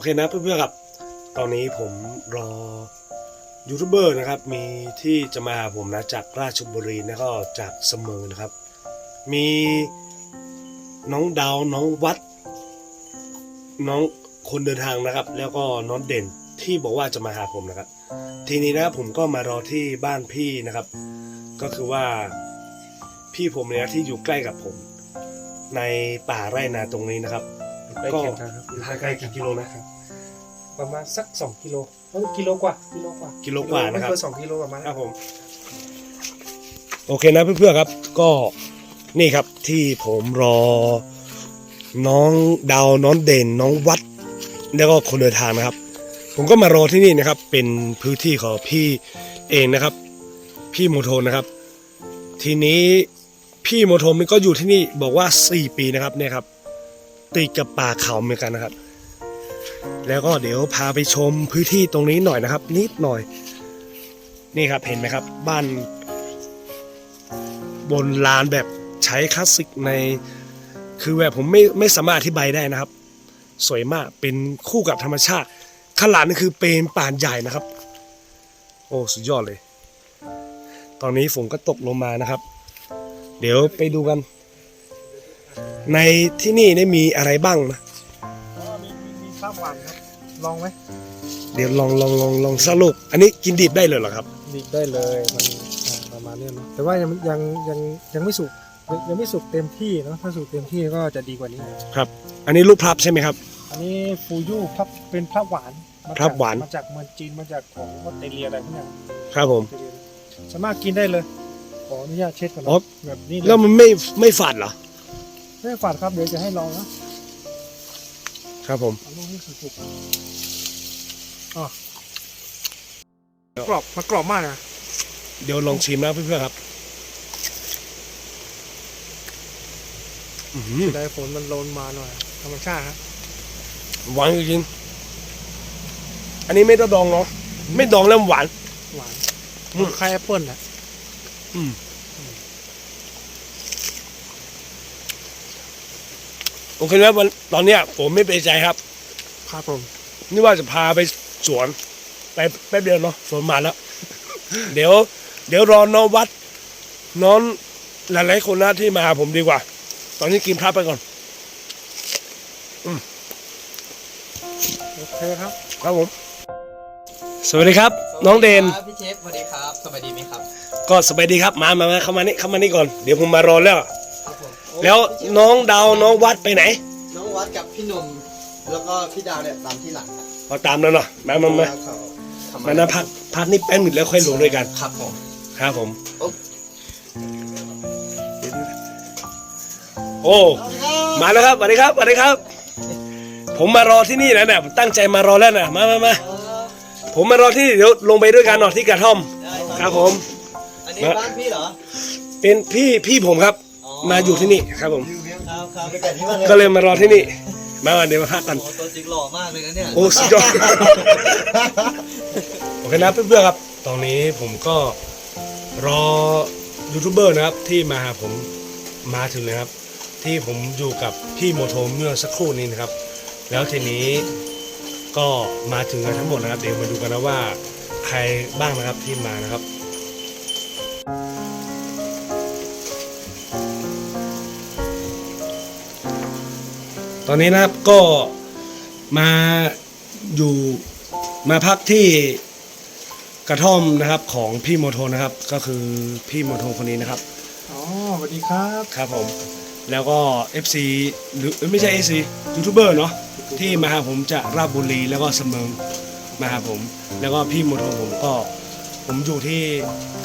อเคนะเพื่อนๆครับ ตอนนี้ผมรอยูทูบเบอร์นะครับมีที่จะมาหาผมนะจากราชบุรีแล้วก็จากเสมอนะครับ มีน้องดาวน้องวัด น้องคนเดินทางนะครับ แล้วก็น้องเด่นที่บอกว่าจะมาหาผมนะครับ ทีนี้นะผมก็มารอที่บ้านพี่นะครับ ก็คือว่าพี่ผมเนี่ยที่อยู่ใกล้กับผม ในป่าไร่นาตรงนี้นะครับ ใกล้เคียงกันครับห่างไกลกี่กิโลนะประมาณสักสองกิโลเอ้ยกิโลกว่ากิโลกว่ากิโลกว่านะครับไม่เกินสองกิโลประมาณคนั้รันบผม โอเคนะเพื่อนๆครับก็นี่ครับที่ผมรอน้องดาวน้องเด่นน้องวัด แล้วก็คนเดินทางนะครับ ผมก็มารอที่นี่นะครับ เป็นพื้นที่ของพี่เองนะครับ พี่โมโทนนะครับ ทีนี้พี่โมโทนนี่ก็อยู่ที่นี่บอกว่า 4 ปีนะครับเนี่ยครับ ติดกับป่าเขาเหมือนกันนะครับ แล้วก็เดี๋ยวพาไปชมพื้นที่ตรงนี้หน่อยนะครับ นิดหน่อย นี่ครับเห็นไหมครับ บ้าน บนลานแบบใช้คลาสสิกใน คือแบบผมไม่ไม่สามารถอธิบายได้นะครับ สวยมากเป็นคู่กับธรรมชาติข้างหลังนี่คือเป็นป่านใหญ่นะครับ โอ้สุดยอดเลย ตอนนี้ฝนก็ตกลงมานะครับ เดี๋ยวไปดูกัน ในที่นี่ได้มีอะไรบ้างนะอ๋อมีมีมีข้าวหวานครับ ลองไหมเดี๋ยวลองลองลองลองสรุปอันนี้กินดิบได้เลยเหรอครับ ดิบได้เลยมันอ่าประมาณเนี้ยเนาะแต่ว่ายังยังยังยังไม่สุกยังยังไม่สุกเต็มที่เนาะถ้าสุกเต็มที่ก็จะดีกว่านี้ครับ อันนี้ลูกพลับใช่ไหมครับ อันนี้ฟูยุพับเป็นพระหวานมจกพระหวานมาจากเมืองจีนมาจากของออสเตรเลียอะไรพวกเนี้ยครับผมออสเตรเลียสามารถกินได้เลยขออนุญาตเช็ดก่อนอ๋อนะแบบนี้เลยแล้วมันไม่ไม่ฝาดเหรอ ไม่ฝาดครับเดี๋ยวจะให้ลองนะครับผมเอาลงให้สุกๆอ๋อกรอบมันกรอบมากนะเดี๋ยวลองชิมนะเพื่อนๆครับอื้อหือได้ฝนมันโลนมาหน่อยธรรมชาติครับหวานจริงๆอันนี้ไม่ต้องดองเนาะไม่ดองแล้วหวานหวานอืมคล้ายแอปเปิ้ลนะอืม โอเคแล้ววันตอนเนี้ยผมไม่เป็นใจครับ ครับผม นี่ว่าจะพาไปสวน ไปแป๊บเดียวเนาะสวนมาแล้ว เดี๋ยว เดี๋ยวรอน้องวัด น้องหลายๆคนนะที่มาหาผมดีกว่า ตอนนี้กินพระไปก่อน โอเคครับ ครับผม สวัสดีครับ น้องเดน ครับพี่เชฟสวัสดีครับสบายดีไหมครับ ก็สบายดีครับ มามามาเข้ามานี่เข้ามานี่ก่อน เดี๋ยวผมมารอแล้วครับผม แล้วน้องดาวน้องวัดไปไหนน้องวัดกับพี่หนุ่มแล้วก็พี่ดาวเนี่ยตามที่หลังครับพอตามแล้วเนาะมามามาเขาทำมานะพักพักนี่แป๊บหนึ่งแล้วค่อยลงด้วยกัน ครับผม ครับผม โอ้โอ้ มาแล้วครับสวัสดีครับสวัสดีครับ ผมมารอที่นี่นะเนี่ยผมตั้งใจมารอแล้วนะมามามาผมมารอที่นี่เดี๋ยวลงไปด้วยกันหน่อยที่กระท่อมได้ครับผม อันนี้บ้านพี่เหรอ เป็นพี่พี่ผมครับ มาอยู่ที่นี่ครับผม ครับครับไปกันที่บ้านเลยก็เลยมารอที่นี่ มามาเดี๋ยวมาพักกัน โอ้ตัวจริงหล่อมากเลยนะเนี่ย โอ้สุดยอด โอเคนะเพื่อนๆครับ ตอนนี้ผมก็รอยูทูบเบอร์นะครับที่มาหาผมมาถึงเลยครับ ที่ผมอยู่กับพี่โมโทเมื่อสักครู่นี้นะครับ แล้วทีนี้ก็มาถึงกันทั้งหมดนะครับ เดี๋ยวมาดูกันนะว่าใครบ้างนะครับที่มานะครับ ตอนนี้นะครับก็มาอยู่มาพักที่กระท่อมนะครับของพี่โมโทนะครับ ก็คือพี่โมโทคนนี้นะครับ อ๋อสวัสดีครับครับผม แล้วก็ FC หรือเอ้ยไม่ใช่ FC ยูทูบเบอร์เนาะที่มาหาผมจากราชบุรีแล้วก็เสมิงมาหาผม แล้วก็พี่โมโทผมก็ผมอยู่ที่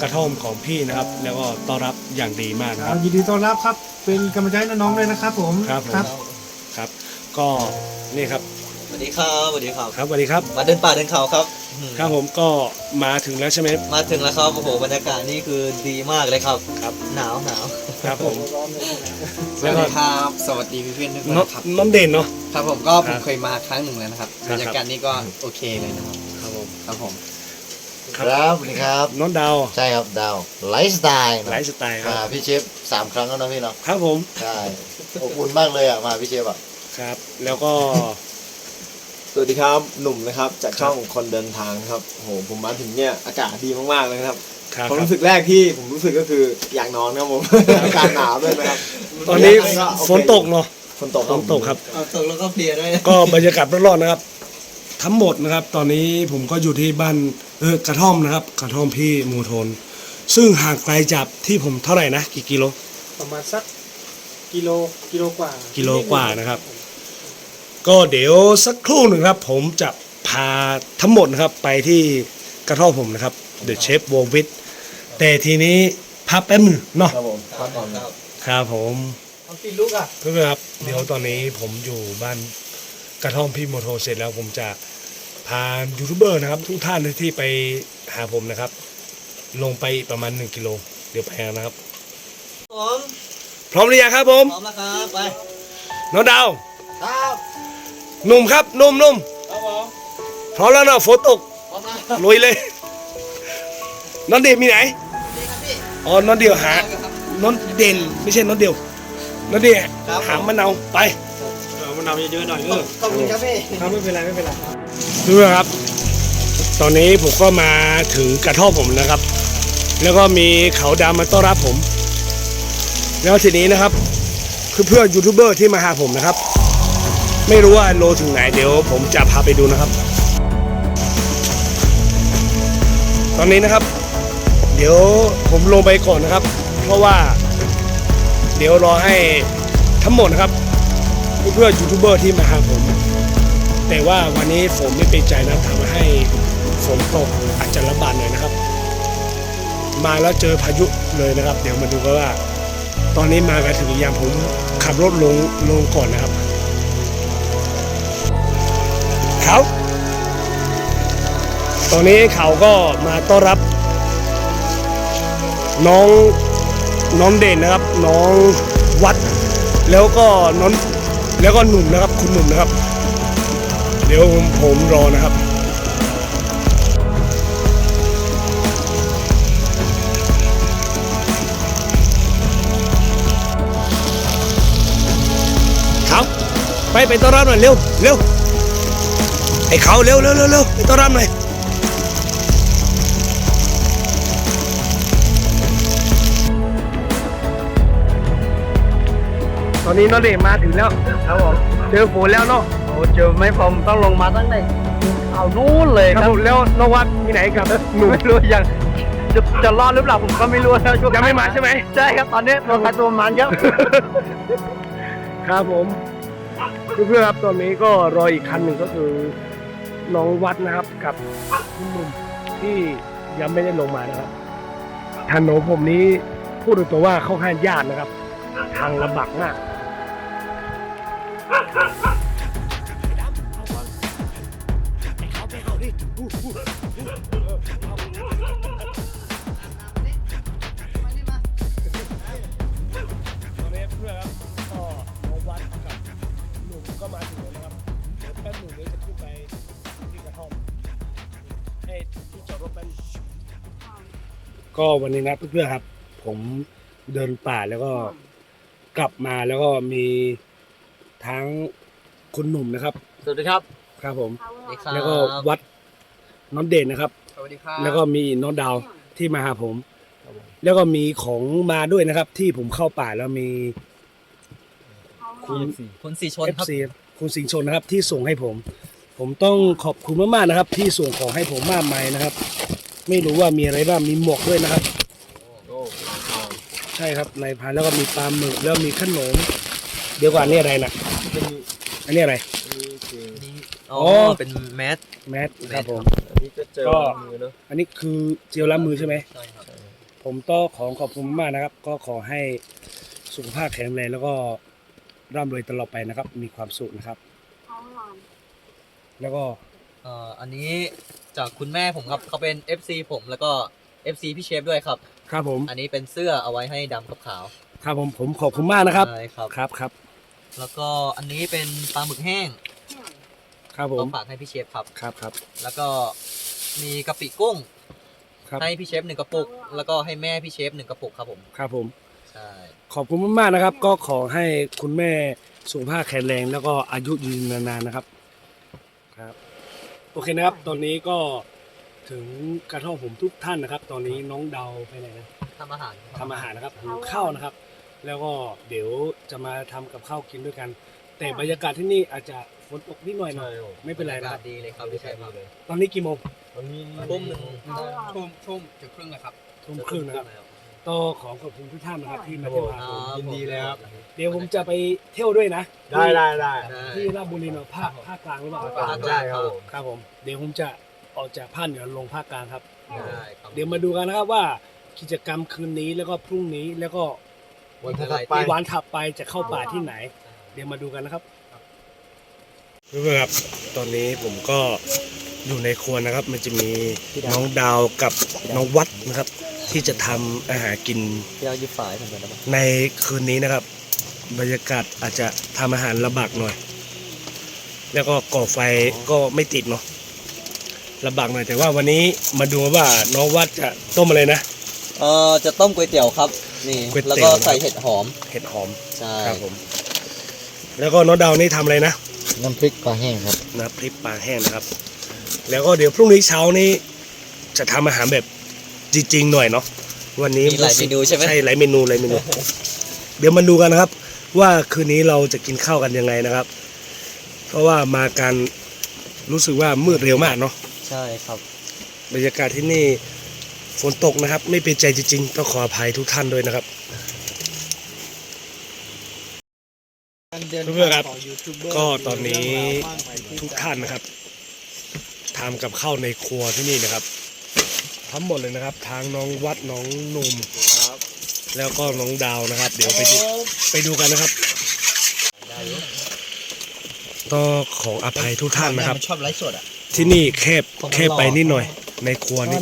กระท่อมของพี่นะครับ แล้วก็ต้อนรับอย่างดีมากนะครับยินดีต้อนรับครับ เป็นกำลังใจให้น้องๆเลยนะครับผม ครับผม ครับ ก็นี่ครับสวัสดีครับสวัสดีครับ ครับสวัสดีครับ มาเดินป่าเดินเขาครับอืมครับผมก็มาถึงแล้วใช่ไหมมาถึงแล้วครับโอ้โหบรรยากาศนี่คือดีมากเลยครับครับหนาวหนาวครับผมสวัสดีครับ สวัสดีเพื่อนๆทุกคนน้องครับน้องเด่นเนาะครับผมก็ผครัมบเคยมาครั้งหนึ่งแล้วนะครับครับบรรยากาศนี้ก็โอเคเลยนะครับครับผมครับผม ครับสวัสดีครับน้องดาวใช่ครับดาวไลฟ์สไตล์ไลฟ์สไตล์คมารับพี่เชฟสามครั้งแล้วนะพี่เนาะครับผมใช่อบอุ่นมากเลยอะมาพี่เชฟอะครับ แล้วก็ สวัสดีครับหนุ่มนะครับจากช่องคนเดินทางครับโอ้โหผมมาถึงเนี่ยอากาศดีมากๆเลยนะครับครับ ความรู้สึกแรกที่ผมรู้สึกก็คืออยากนอนครับผม อากาศหนาวด้วยนะครับตอนนี้โเคฝนตกเนาะฝนตกฝนตกครับเอาตกแล้วก็เพลียด้วยก็บรรยากาศร้อนๆนะครับ ทั้งหมดนะครับ ตอนนี้ผมก็อยู่ที่บ้านเออกระท่อมนะครับ กระท่อมพี่มูโทน ซึ่งห่างไกลจากที่ผมเท่าไหร่นะ กี่กิโล ประมาณสักกิโลกิโลกว่า กิโลกว่านะครับ ก็เดี๋ยวสักครู่หนึ่งครับ ผมจะพาทั้งหมดนะครับ ไปที่กระท่อมผมนะครับ The Chef w o r w i t แต่ทีนี้พักแป๊บหนึงเนาะครับผมพักก่อนครับครับผมเอากินลูกอะเพื่อนๆครับเดี๋ยวตอนนี้ผมอยู่บ้านกระท่อมพี่โมโทเสร็จแล้วผมจะ พายูทูบเบอร์นะครับ ทุกท่านที่ไปหาผมนะครับ ลงไปประมาณ 1กิโลเดี๋ยวไปกันนะครับ ผมพร้อมหรือยังครับผมพร้อมแล้วครับไปน้องดาวครับหนุ่มครับหนุ่มหนุ่มครับผมพร้อมแล้วเนาะฝนตกพร้อมแล้วลุยเลยน้องเด่นมีไหนนี่ครับพี่อ๋อน้องเดียวหาน้องเด่นไม่ใช่น้องเดียวน้องเด่นครับหามะนาวไปมันนำเยอะๆหน่อยเออขอบคุณครับพี่ ครับไม่เป็นไรไม่เป็นไร เพื่อนครับ ตอนนี้ผมก็มาถึงกระท่อมผมนะครับ แล้วก็มีเขาดำมาต้อนรับผม แล้วทีนี้นะครับเพื่อนๆยูทูบเบอร์ที่มาหาผมนะครับ ไม่รู้ว่าโลถึงไหนเดี๋ยว ผมจะพาไปดูนะครับ ตอนนี้นะครับ เดี๋ยวผมลงไปก่อนนะครับ เพราะว่า เดี๋ยวรอให้ทั้งหมดนะครับ เพื่อนๆยูทูบเบอร์ที่มาหาผม แต่ว่าวันนี้ฝนไม่เป็นใจนะทำให้ฝนตกอาจจะระบาดหน่อยนะครับ มาแล้วเจอพายุเลยนะครับ เดี๋ยวมาดูกันว่า ตอนนี้มากันถึงยามผมขับรถลงลงก่อนนะครับเขาตอนนี้เขาก็มาต้อนรับ น้องน้องเด่นนะครับ น้องวัด แล้วก็น้องแล้วก็หนุ่มนะครับ คุณหนุ่มนะครับ ดี๋ยวผมผมรอนะครับเขาไปไปต้อนรับหน่อยเร็วเร็วไอ้เขาเร็วเร็วเร็วเร็วไปต้อนรับหน่อยตอนนี้น้องเดชมาถึงแล้วครับผมเจอฝนแล้วเนาะ โอ้เจอไม่ผมต้องลงมาตั้งแต่เอานู้นเลยคครัรับบผมแล้วน้องวัดมีไหนกับหนุ่ม ไม่รู้ยังจะจะรอดหรือเปล่าผมก็ไม่รู้นะช่วงยังไม่มาใช่ไหม ใช่ครับตอนนี้ตัวใครตัวมันครับครับผมเพื่อนๆครับตอนนี้ก็รออีกคันหนึ่งก็คือน้องวัดนะครับกับคุณหนุ่มที่ยังไม่ได้ลงมานะครับถนนผมนี้พูดตรงๆว่าเข้าข้างยากนะครับ ทางลำบากมาก ก็วันนี้นะเพื่อนๆครับ ผมเดินป่าแล้วก็กลับมาแล้วก็มีทั้งคุณหนุ่มนะครับ สวัสดีครับ ครับผมสวัสดีครับแล้วก็วัดน้องเด่นนะครับ สวัสดีครับ แล้วก็มีน้องดาวที่มาหาผม แล้วก็มีของมาด้วยนะครับ ที่ผมเข้าป่าแล้วมี คุณคุณสีชนเอฟครับซีคุณสิงห์ชนนะครับ ที่ส่งให้ผม ผมต้องขอบคุณมากๆนะครับ ที่ส่งของให้ผมมากมายนะครับ ไม่รู้ว่ามีอะไรบ้างมีหมวกด้วยนะครับ ใช่ครับในพานแล้วก็มีปลาหมึกแล้วมีขนมเดี๋ยวก่อนอันนี่อะไรนะอันนี้อะไรอ๋ออ๋อเป็นแมสแมสครับผมอันนี้ก็เจอก็มือเนอะอันนี้คือเจลล้างมือใช่ไหมใช่ครับผมต้องขอขอบคุณมากนะครับ ก็ขอให้สุขภาพแข็งแรงแล้วก็ร่ำรวยตลอดไปนะครับ มีความสุขนะครับ แล้วก็เอ่ออันนี้ จากคุณแม่ผมครับเขาเป็น FC ผมแล้วก็ FC พี่เชฟด้วยครับ ครับผมอันนี้เป็นเสื้อเอาไว้ให้ดำกับขาวครับผมผมขอบคุณมากนะครับ ใช่ครับ ครับครับแล้วก็อันนี้เป็นปลาหมึกแห้งครับผก็มฝากให้พี่เชฟครับ ครับครับแล้วก็มีกะปิกุ้งครับให้พี่เชฟหนึ่งกระปุก แล้วก็ให้แม่พี่เชฟหนึ่งกระปุกครับผมครับผม ใช่ขอบคุณมากๆนะครับ ก็ขอให้คุณแม่สุขภาพแข็งแรง แล้วก็อายุยืนนานๆนะครับครับ โอเคนะครับ ตอนนี้ก็ถึงกระท่อมผมทุกท่านนะครับ ตอนนี้น้องเดาไปไหนนะทำอาหารทำอาหารนะครับหุงข้าวนะครับ แล้วก็เดี๋ยวจะมาทำกับข้าวกินด้วยกัน แต่บรรยากาศที่นี่อาจจะฝนตกนิดหน่อยหน่อยไม่เป็นไรนะครับ ดีเลยครับพี่ชัยครับตอนนี้กี่โมงวันนี้ทุ่มหนึ่งทุ่มทุ่มจะครึ่งนะครับทุ่มครึ่งนะครับ ก็ขอขอบคุณทุกท่านนะครับที่มาเที่ยวหาผมยินดีเลยครับ เดี๋ยวผมจะไปเที่ยวด้วยนะได้ได้ได้ที่ราชบุรีเนาะภาคภาคกลางหรือเปล่าภาคกลางได้ครับผมครับผมเดี๋ยวผมจะออกจากภาคเหนือลงภาคกลางครับได้ครับ เดี๋ยวมาดูกันนะครับว่ากิจกรรมคืนนี้แล้วก็พรุ่งนี้แล้วก็วันถัดไปวันถัดไปจะเข้าป่าที่ไหน เดี๋ยวมาดูกันนะครับเพื่อนๆครับตอนนี้ผมก็อยู่ในครัวนะครับ มันจะมีน้องดาวกับน้องวัดนะครับ ที่จะทำอาหารกินพี่เอายิบฝายทำไปแล้วมั้งในคืนนี้นะครับ บรรยากาศอาจจะทำอาหารลำบากหน่อย แล้วก็ก่อไฟก็ไม่ติดเนาะลำบากหน่อยแต่ว่าวันนี้มาดูว่าน้องวัดจะต้มอะไรนะ เอ่อจะต้มก๋วยเตี๋ยวครับ นี่ก๋วยเตี๋ยว แล้วก็ใส่เห็ดหอมเห็ดหอมใช่ครับผม แล้วก็น้องดาวนี่ทำอะไรนะ น้ำพริกปลาแห้งครับน้ำพริกปลาแห้งนะครับ แล้วก็เดี๋ยวพรุ่งนี้เช้านี้จะทำอาหารแบบ จริงๆหน่อยเนาะวันนี้มีหลายเมนูใช่ไหม ใช่หลายเมนูหลายเมนู เดี๋ยวมาดูกันนะครับ ว่าคืนนี้เราจะกินข้าวกันยังไงนะครับ เพราะว่ามาการรู้สึกว่ามืดเร็วมากเนาะใช่ครับ บรรยากาศที่นี่ฝนตกนะครับ ไม่เป็นใจจริงๆต้องขออภัยทุกท่านด้วยนะครับเพื่อนๆครับก็ตอนนี้ทุกท่านนะครับทำกับข้าวในครัวที่นี่นะครับ ทั้งหมดเลยนะครับ ทางน้องวัดน้องหนุ่มแล้วก็น้องดาวนะครับ เดี๋ยวไปดูไปดูกันนะครับก็ขออภัยทุกท่านนะครับ ชอบไลฟ์สดอะ ที่นี่แคบแคบไปนิดหน่อย ในครัวนี่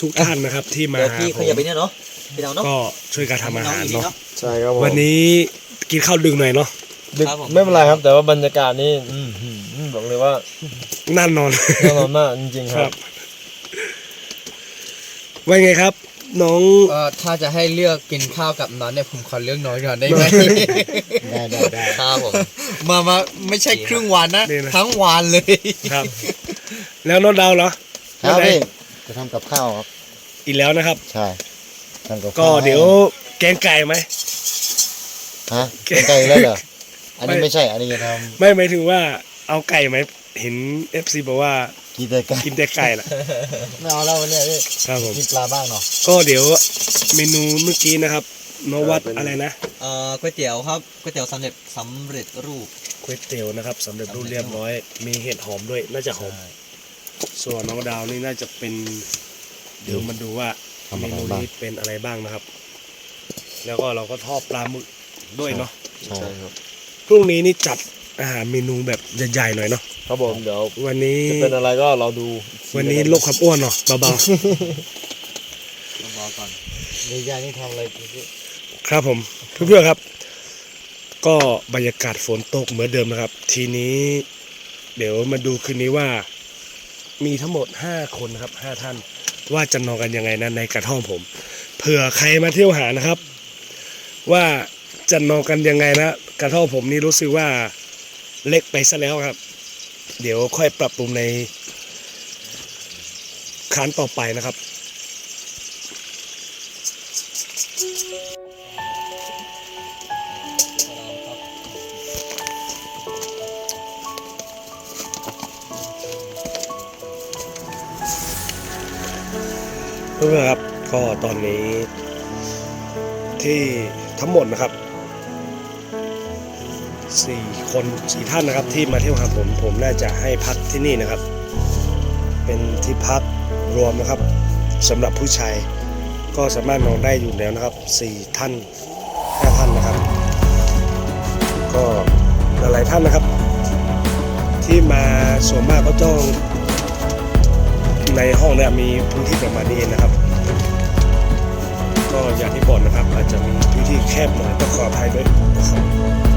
ทุกท่านนะครับที่มาเดี๋ยวพี่หาขยับไปเนี่ยเนาะพี่ดาวเนาะก็ช่วยกันทำอาหารเนาะใช่ครับผมวันนี้กินข้าวดึกหน่อยเนาะดึกครับผมไม่เป็นไรครับ แต่ว่าบรรยากาศนี่อืมหืมบอกเลยว่านั่นนอนแน่นอนมากจริงๆคครัรับบ ว่าไงครับ น้องเอ่อถ้าจะให้เลือกกินข้าวกับนอนเนี่ยผมขอเลือกน้อยก่อนได้ไหมได้ได้ได้ครับผมมามาไม่ใช่ครึ่งวันนะนี่นะทั้งวันเลยครับ แล้วน้องดาวเหรอครับไม่ได้พี่จะทำกับข้าวครับอีกแล้วนะครับ ใช่ทำกับก็ข้าวเดี๋ยวแกงไก่ไหมฮะเป็นไก่แล้วเหรออันนี้ไม่ใช่อันนี้จะทไม่หมายถึงว่าเอาไก่ไหมเห็นเอฟซีบอกว่าำกีแต่ไก่กินแต่ไก่ล่ะไม่เอาแล้ววันเนี้ยพี่ครับผมกินปลาบ้างเนาะก็เดี๋ยวเมนูเมื่อกี้นะครับน้องวัดอะไรนะเอ่อก๋วยเตี๋ยวครับก๋วยเตี๋ยวสำเร็จสำเร็จรูปก๋วยเตี๋ยวนะครับสำเร็จรูปเรียบร้อย มีเห็ดหอมด้วยน่าจะหอมส่วนน้องดาวนี่น่าจะเป็น เดี๋ยวมาดูว่าทำเมอะไรนูบ้างนี้เป็นอะไรบ้างนะครับ แล้วก็เราก็ทอดปลาหมึกด้วยเนาะใช่ใช่ครับพรุ่งนี้นี่จัด อาหารเมนูแบบใหญ่ๆหน่อยเนาะครับผมเดี๋ยววันนี้จะเป็นอะไรก็เราดูอีกทีวันนี้ะครับโลกความอ้วนเนาะเบารอก่อนในยายนี่ทำอะไรพี่ๆครับผมเพื่อนๆครับ ก็บรรยากาศฝนตกเหมือนเดิมนะครับ ทีนี้ เดี๋ยวมาดูคืนนี้ว่า มีทั้งหมด 5 คนนะครับ 5 ท่าน ว่าจะนอนกันยังไงนะในกระท่อมผม เผื่อใครมาเที่ยวหานะครับ ว่าจะนอนกันยังไงนะกระท่อมผมนี่รู้สึกว่า เล็กไปซะแล้วครับ เดี๋ยวค่อยปรับปรุงในครั้งต่อไปนะครับ เพื่อนครับก็ตอนนี้ที่ทั้งหมดนะครับ สี่คนสี่ท่านนะครับที่มาเที่ยวหาผมผมน่าจะให้พักที่นี่นะครับ เป็นที่พักรวมนะครับสำหรับผู้ชายก็สามารถนอนได้อยู่แล้วนะครับสี่ท่านห้าท่านนะครับ ก็หลายๆท่านนะครับ ที่มาส่วนมากก็ต้องในห้องเนี่ยมีพื้นที่ประมาณนี้เองนะครับ ก็อย่างที่บอกนะครับ อาจจะมีพื้นที่แคบหน่อยต้องขออภัยด้วยนะครับ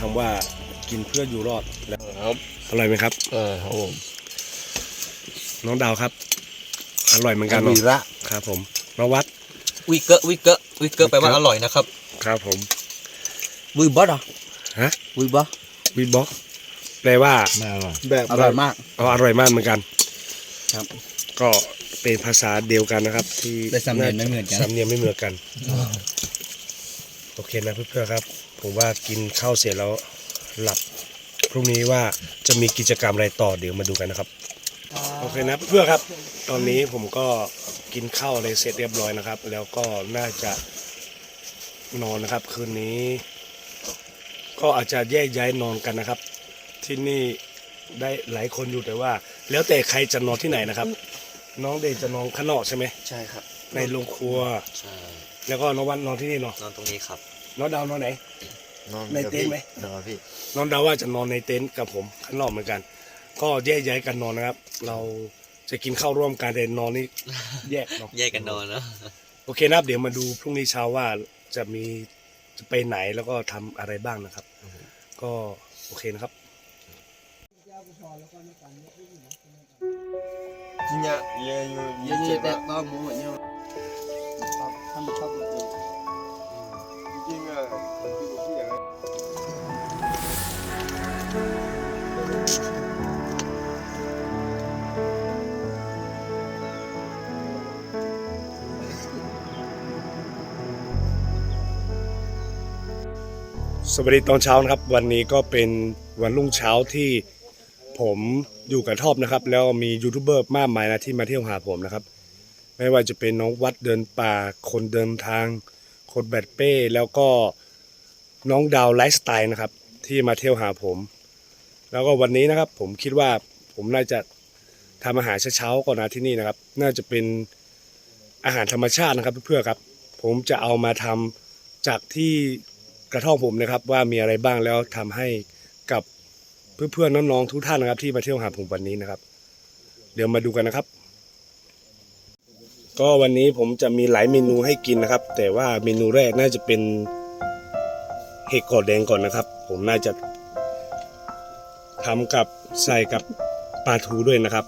คำว่ากินเพื่ออยู่รอดแล้วครับอร่อยไหมครับ เออครับผมน้องดาวครับ อร่อยเหมือนกันวีเนาะระครับ ผมน้องวัดวิเกอร์วิเกอร์วิเกอร์แปลว่าอร่อยนะครับ ครับผมวิบอสอะฮะวิบอสวีบ็อกแปลว่าไม่อร่อยแบบอร่อยมากอ๋ออร่อยมากเหมือนกันครับ ก็เป็นภาษาเดียวกันนะครับ ที่แต่สำเนียงไม่เหมือนกัน สำเนียงไม่เหมือนกัน โอเคนะเพื่อนๆครับผมว่ากินข้าวเสร็จแล้วหลับพรุ่งนี้ว่าจะมีกิจกรรมอะไรต่อเดี๋ยวมาดูกันนะครับโอเคนะเพื่อนๆครับ ตอนนี้ผมก็กินข้าวอะไรเสร็จเรียบร้อยนะครับ แล้วก็น่าจะนอนนะครับ คืนนี้ ก็อาจจะแยกย้ายนอนกันนะครับ ที่นี่ได้หลายคนอยู่แต่ว่า แล้วแต่ใครจะนอนที่ไหนนะครับ น้องเดชจะนอนข้างนอกใช่ไหมใช่ครับ ในโรงครัวใช่ แล้วก็น้องวันนอนที่นี่เนาะนอนตรงนี้ครับน้องดาวนอนไหน นอนในเต็นท์ไหม นอนพี่น้องดาวว่าจะนอนในเต็นท์กับผมข้างนอกเหมือนกัน ก็แยกย้ายกันนอนนะครับ เราจะกินข้าวร่วมกันแต่นอนนี่แยกเนาะแยกกันนอนนะโอเคนะครับเดี๋ยวมาดูพรุ่งนี้เช้าว่าจะมีจะไปไหนแล้วก็ทำอะไรบ้างนะครับ ก็โอเคนะครับจริงอะเยอะอยู่เยอะเจ็บอะบ้าหมูเนี่ย ทำชอบเลยจริงอะที่กูที่อย่างไรสวัสดีตอนเช้านะครับ วันนี้ก็เป็นวันรุ่งเช้าที่ผมอยู่กับทอบนะครับ แล้วมียูทูบเบอร์มากมายนะที่มาเที่ยวหาผมนะครับ ไม่ว่าจะเป็นน้องวัดเดินป่า คนเดินทาง คนแบดเป้แล้วก็น้องดาวไลฟ์สไตล์นะครับ ที่มาเที่ยวหาผม แล้วก็วันนี้นะครับ ผมคิดว่าผมน่าจะทำอาหารเช้าๆก่อนนะที่นี่นะครับ น่าจะเป็นอาหารธรรมชาตินะครับเพื่อนๆครับ ผมจะเอามาทำจากที่กระท่อมผมนะครับ ว่ามีอะไรบ้างแล้วทำให้กับเพื่อนๆน้องๆทุกท่านนะครับ ที่มาเที่ยวหาผมวันนี้นะครับ เดี๋ยวมาดูกันนะครับ ก็วันนี้ผมจะมีหลายเมนูให้กินนะครับ แต่ว่าเมนูแรกน่าจะเป็นเห็ดกอดแดงก่อนนะครับ ผมน่าจะทำกับใส่กับปลาทูด้วยนะครับ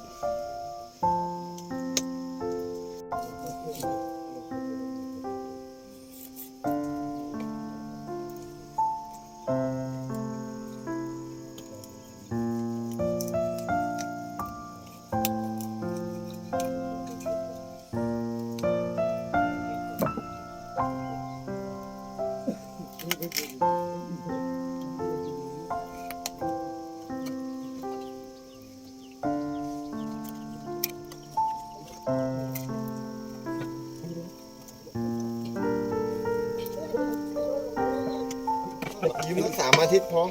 ทิตย์พ้อ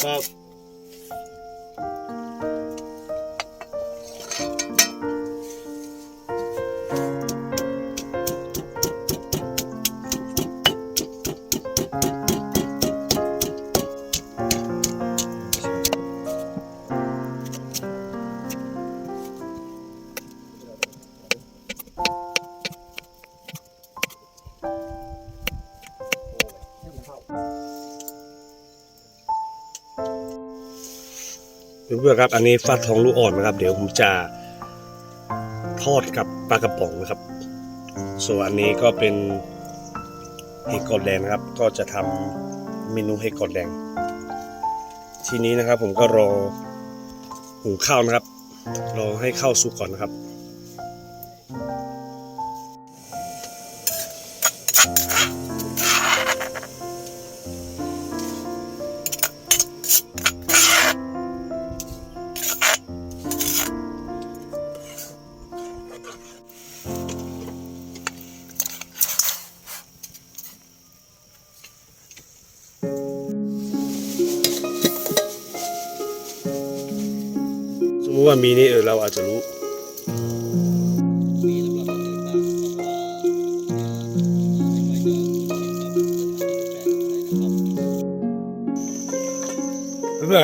ครับ เพื่อนๆครับ อันนี้ฟักทองลูกอ่อนนะครับ เดี๋ยวผมจะทอดกับปลากระป๋องนะครับ ส่วนอันนี้ก็เป็นเห็ดกอดแดงนะครับ ก็จะทำเมนูเห็ดกอดแดง ทีนี้นะครับ ผมก็รอหุงข้าวนะครับ รอให้ข้าวสุกก่อนนะครับ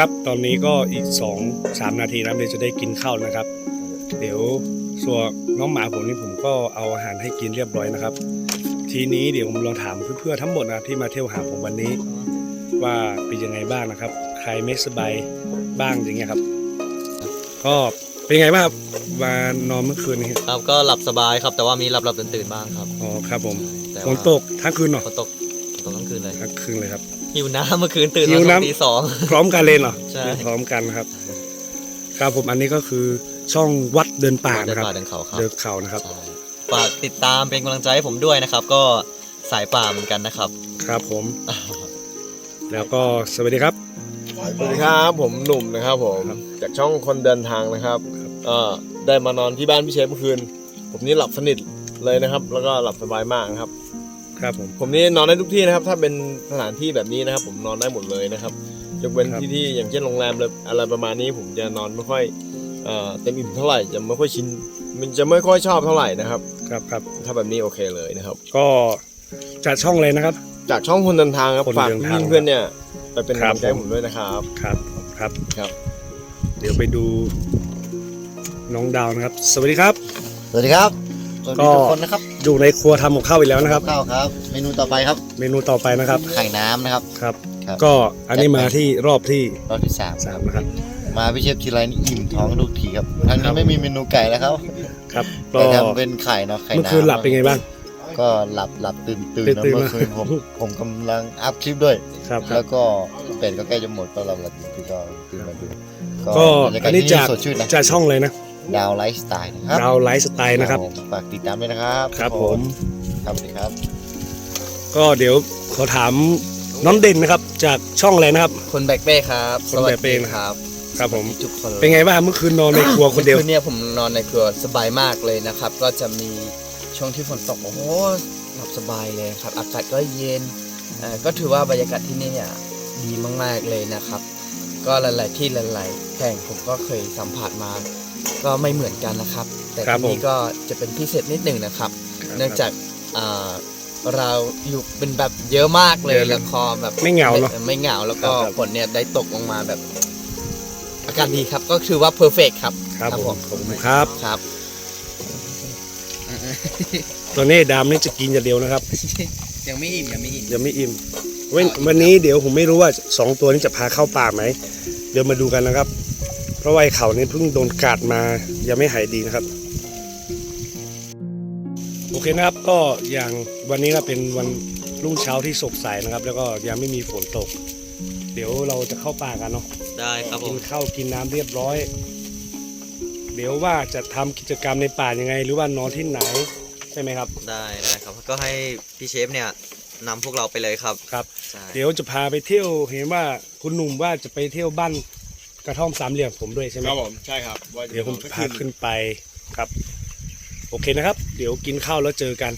นี่ยไม่ค่อยจะเห็นแบบสถานที่แปลกๆอะไรนะครับเพื่อนๆครับ ตอนนี้ก็อีก 2 3 นาทีนะเดี๋ยวจะได้กินข้าวนะครับ เดี๋ยวส่วนน้องหมาผมนี่ผมก็เอาอาหารให้กินเรียบร้อยนะครับ ทีนี้เดี๋ยวผมลองถามเพื่อนๆทั้งหมดนะครับที่มาเที่ยวหาผมวันนี้ ว่าเป็นยังไงบ้างนะครับ ใครไม่สบายบ้างอย่างเงี้ยครับ ก็เป็นไงบ้างครับมานอนเมื่อคืนนี้ครับก็หลับสบายครับ แต่ว่ามีหลับหลับตื่นตื่นๆบ้างครับอ๋อครับผมแต่ฝว่านตกทั้งคืนเหรอฝนตกฝนตกทั้งคืนเลยทั้งคืนเลยครับ หิวน้ำเมื่อคืนตื่นหิมาวตอนน้ำ ตีสอง พร้อมกันเลยเหรอใช่ พร้อมกันนะครับ ครับผมอันนี้ก็คือช่องวัดเดินป่าเดินะนครับ ป่าเดินเขาครับเดินเขานะครับ ใช่ฝากติดตามเป็นกำลังใจให้ผมด้วยนะครับ ก็สายป่าเหมือนกันนะครับ ครับผม แล้วก็สวัสดีครับ สวัสดีครับผมหนุ่มนะครับผมครับจากช่องคนเดินทางนะครับเอ่อได้มานอนที่บ้านพี่เชฟเมื่อคืน ผมนี่หลับสนิทเลยนะครับ แล้วก็หลับสบายมากนะครับ ครับผมผมนี่นอนได้ทุกที่นะครับ ถ้าเป็นสถานที่แบบนี้นะครับ ผมนอนได้หมดเลยนะครับยกเว้นครับ ที่ที่อย่างเช่นโรงแรมเลยอะไรประมาณนี้ผมจะนอนไม่ค่อยเอ่อเต็มอิ่มเท่าไหร่จะไม่ค่อยชินมันจะไม่ค่อยชอบเท่าไหร่นะครับ ครับครับถ้าแบบนี้โอเคเลยนะครับ ก็จัดช่องเลยนะครับ จากช่องคนเดินทางครับคนฝากเดินทาง พี่เพื่อนๆเนี่ยไปเป็นครักำบลังใจให้ผมด้วยนะครับ ครับครับครับ เดี๋ยวไปดูน้องดาวนะครับ สวัสดีครับ สวัสดีครับ สวัสดีทุกคนนะครับอยู่ในครัวทำกับข้าวอีกแล้วนะครับข้าวครับ เมนูต่อไปครับ เมนูต่อไปนะครับไข่น้ำนะครับครับครับ ก็อันนี้มาที่รอบที่รอบที่สามสามนะครับ มาพี่เชฟทีไรนี่อิ่มท้องทุกทีครับทั้งครันี้บไม่มีเมนูไก่แล้วครับ ครับก็แต่ทำเป็นไข่เนาะไข่เมื่อน้ำคืนหลับเป็นไงบ้างก็หลับหลับตื่นตื่นตื่นนะตื่นเมื่อคืนผมผมกำลังอัพคลิปด้วยครับครัแล้บวก็เป็ดก็ใกล้จะหมดก็หลับหลับตื่นตื่นก็ตื่นมาดูก็บรรยาอักาศนนี้ที่จากสดชื่นนะจากช่องเลยนะ ดาวไลฟ์สไตล์นะครับดาวไลฟ์สไตล์นะครับผมฝากติดตามด้วยนะครับครับผมครับสวัสดีครับ ก็เดี๋ยวขอถามน้องเด่นนะครับ จากช่องอะไรนะครับ คนแบกเป้ครับคนแบกเป้นะครับ ครับผมทุกคนเลยเป็นไงบ้างเมื่อคืนนอนในครัวคนเดียวคืนเนี่ยผมนอนในครัวสบายมากเลยนะครับ ก็จะมีช่วงที่ฝนตกโอ้โหหลับสบายเลยครับ อากาศก็เย็นเอ่อก็ถือว่าบรรยากาศที่นี่เนี่ยดีมากๆเลยนะครับ ก็หลาย ๆ ที่หลาย ๆแห่งผมก็เคยสัมผัสมา ก็ไม่เหมือนกันนะครับ แต่ครับที่นี่ผมก็จะเป็นพิเศษนิดหนึ่งนะครับเนื่องจากอ่าเราอยู่เป็นแบบเยอะมากเลยเยอะเลยแล้วคอแบบไม่เหงาเนอะไม่เหงาแล้วก็ครับฝนเนี่ยได้ตกลงมาแบบ อากาศดีครับก็คือว่าเพอร์เฟกครับครับผมขอบคุณครับ ครับ ตัวนี้ดำนี่จะกินอย่างเดียวนะครับ ยังไม่อิ่มยังไม่อิ่ม ยังไม่อิ่มเว้นวันนี้เดี๋ยวผมไม่รู้ว่าสองตัวนี้จะพาเข้าป่าไหม เดี๋ยวมาดูกันนะครับ เพราะว่าไอ้เขานี้เพิ่งโดนกัดมายังไม่หายดีนะครับ โอเคนะครับก็อย่างวันนี้นะเป็นวันรุ่งเช้าที่สดใสนะครับ แล้วก็ยังไม่มีฝนตก เดี๋ยวเราจะเข้าป่ากันเนาะได้ครับผกิม นข้าวกินน้ำเรียบร้อย เดี๋ยวว่าจะทำกิจกรรมในป่ายังไง หรือว่านอนที่ไหนใช่ไหมครับ ได้ได้ครับ ก็ให้พี่เชฟเนี่ยนำพวกเราไปเลยครับครับ ใช่เดี๋ยวจะพาไปเที่ยวเห็นว่าคุณหนุ่มว่าจะไปเที่ยวบ้าน กระท่อมสามเหลี่ยมผมด้วยใช่ไหมครับผมใช่ครับาจะเดี๋ยวผมไปพาขึ้นไปครับ โอเคนะครับ เดี๋ยวกินข้าวแล้วเจอกัน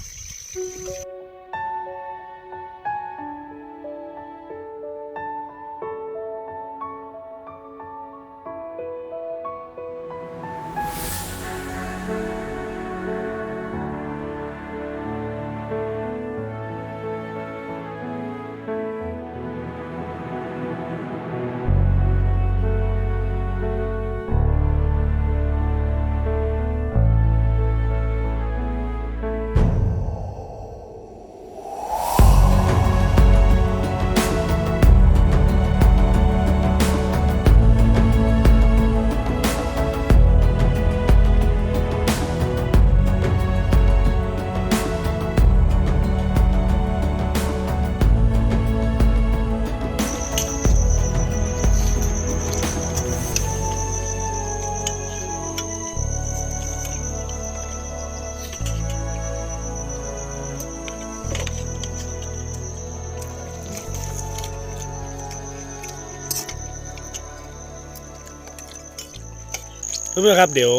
เพื่อนๆครับเดี๋ยว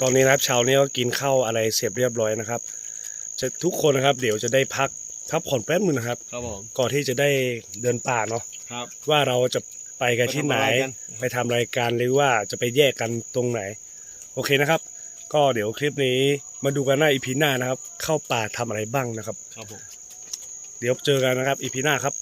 ตอนนี้นะครับเช้านี้ก็กินข้าวอะไรเสร็จเรียบร้อยนะครับ จะทุกคนนะครับ เดี๋ยวจะได้พักพักผ่อนแป๊บนึงนะครับ ครับผม ก่อนที่จะได้เดินป่าเนาะครับ ว่าเราจะไปกันที่ไหน ไปทำอะไรกันไปทำรายการหรือว่าจะไปแยกกันตรงไหน โอเคนะครับ ก็เดี๋ยวคลิปนี้มาดูกันหน้าอีพีหน้านะครับ เข้าป่าทำอะไรบ้างนะครับ ครับผม เดี๋ยวเจอกันนะครับอีพีหน้าครับ